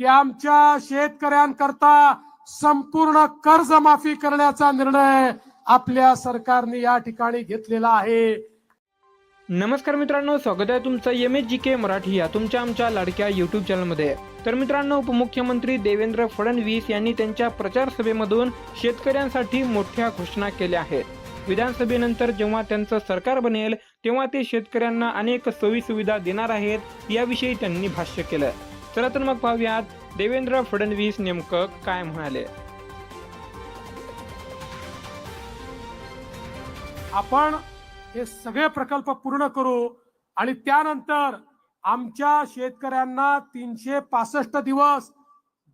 की आमच्या शेतकऱ्यांकरता संपूर्ण कर्जमाफी करण्याचा निर्णय आपल्या सरकारने या ठिकाणी घेतलेला आहे. नमस्कार मित्रांनो स्वागत आहे तुमचं M H G K Marathi या तुमच्या आमच्या लाडक्या युट्यूब चॅनलमध्ये तर मित्रांनो उपमुख्यमंत्री देवेंद्र फडणवीस यांनी त्यांच्या प्रचार सभेमधून शेतकऱ्यांसाठी मोठ्या घोषणा केल्या आहेत. विधानसभेनंतर जेव्हा त्यांचं सरकार बनेल तेव्हा ते शेतकऱ्यांना अनेक सोयी सुविधा देणार आहेत याविषयी त्यांनी भाष्य केलं. चला तर मग पाहूयात देवेंद्र फडणवीस नेमकं काय म्हणाले. आपण हे सगळे प्रकल्प पूर्ण करू आणि त्यानंतर आमच्या शेतकऱ्यांना तीनशे पासष्ट दिवस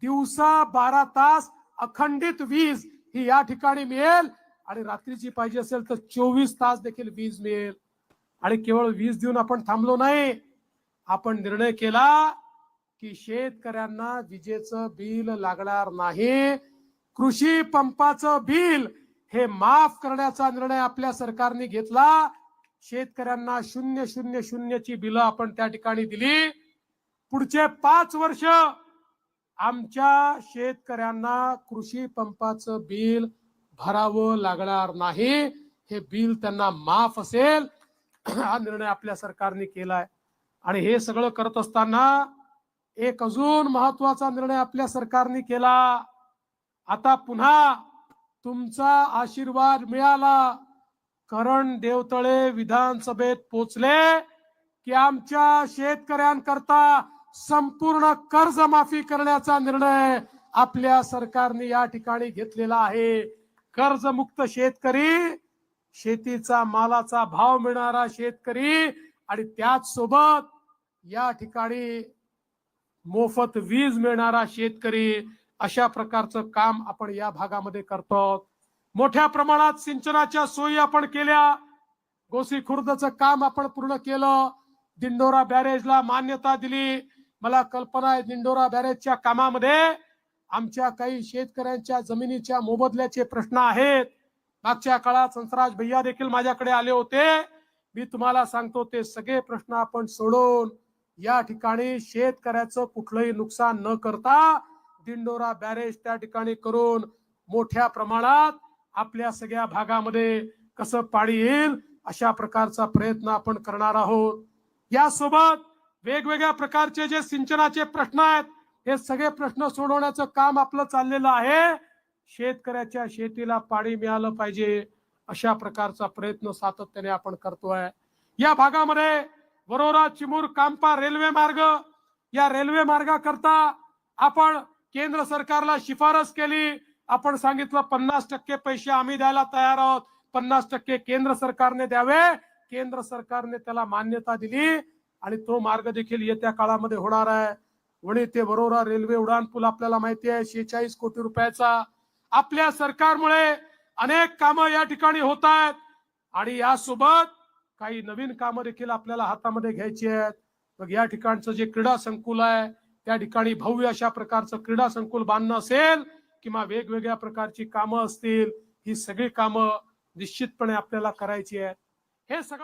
दिवसा बारा तास अखंडित वीज ही या ठिकाणी मिळेल आणि रात्रीची पाहिजे असेल तर चोवीस तास देखील वीज मिळेल. आणि केवळ वीज देऊन आपण थांबलो नाही आपण निर्णय केला की शेतकऱ्यांना विजेचं बिल लागणार नाही कृषी पंपाचं बिल हे माफ करण्याचा निर्णय आपल्या सरकारने घेतला. शेतकऱ्यांना शून्य शून्य शून्यची बिलं आपण त्या ठिकाणी दिली. पुढचे पाच वर्ष आमच्या शेतकऱ्यांना कृषी पंपाचं बिल भरावं लागणार नाही. हे बिल त्यांना माफ असेल. हा निर्णय आपल्या सरकारने केलाय. आणि हे सगळं करत असताना एक अजून महत्त्वाचा निर्णय आपल्या सरकारने केला. आता पुन्हा तुमचा आशीर्वाद मिळाला. करण देवतळे विधानसभेत पोचले की आमच्या शेतकऱ्यांकरता संपूर्ण कर्जमाफी करण्याचा निर्णय आपल्या सरकारने या ठिकाणी घेतलेला आहे. कर्जमुक्त शेतकरी शेतीचा मालाचा भाव मिळणारा शेतकरी आणि त्याच सोबत या ठिकाणी मोफत वीज मिळणारा शेतकरी अशा प्रकारचं काम आपण या भागामध्ये करतो. मोठ्या प्रमाणात सिंचनाच्या सोयी आपण केल्या. गोसी खुर्दचं काम आपण पूर्ण केलं. दिंडोरा बॅरेजला मान्यता दिली. मला कल्पना आहे दिंडोरा बॅरेजच्या कामामध्ये आमच्या काही शेतकऱ्यांच्या जमिनीच्या मोबदल्याचे प्रश्न आहेत. मागच्या काळात संसराज भैया देखील माझ्याकडे आले होते. मी तुम्हाला सांगतो ते सगळे प्रश्न आपण सोडवून या ठिकाणी शेतकऱ्याचं कुठलंही नुकसान न करता दिंडोरा बॅरेज त्या ठिकाणी करून मोठ्या प्रमाणात आपल्या सगळ्या भागामध्ये कसं पाणी येईल अशा प्रकारचा प्रयत्न आपण करणार आहोत. यासोबत वेगवेगळ्या प्रकारचे जे सिंचनाचे प्रश्न आहेत हे सगळे प्रश्न सोडवण्याचं काम आपलं चाललेलं आहे. शेतकऱ्याच्या शेतीला पाणी मिळालं पाहिजे अशा प्रकारचा प्रयत्न सातत्याने आपण करतोय. या भागामध्ये वरोरा चिमूर कांपा रेल्वे मार्ग. या रेल्वे मार्गाकरता आपण केंद्र सरकारला शिफारस केली. आपण सांगितलं पन्नास टक्के पैसे आम्ही द्यायला तयार आहोत. पन्नास टक्के केंद्र सरकारने द्यावे. केंद्र सरकारने त्याला मान्यता दिली आणि तो मार्ग देखील येत्या काळामध्ये होणार आहे. वणी ते वरोरा रेल्वे उडान पूल आपल्याला माहिती आहे शेहेचाळीस कोटी रुपयाचा. आपल्या सरकारमुळे अनेक कामं या ठिकाणी होत आहेत. आणि यासोबत काही नवीन कामं देखील आपल्याला हातामध्ये घ्यायची आहेत. मग या ठिकाणचं जे क्रीडा संकुल आहे त्या ठिकाणी भव्य अशा प्रकारचं क्रीडा संकुल बांधणं असेल किंवा वेगवेगळ्या प्रकारची कामं असतील ही सगळी कामं निश्चितपणे आपल्याला करायची आहेत. हे सगळं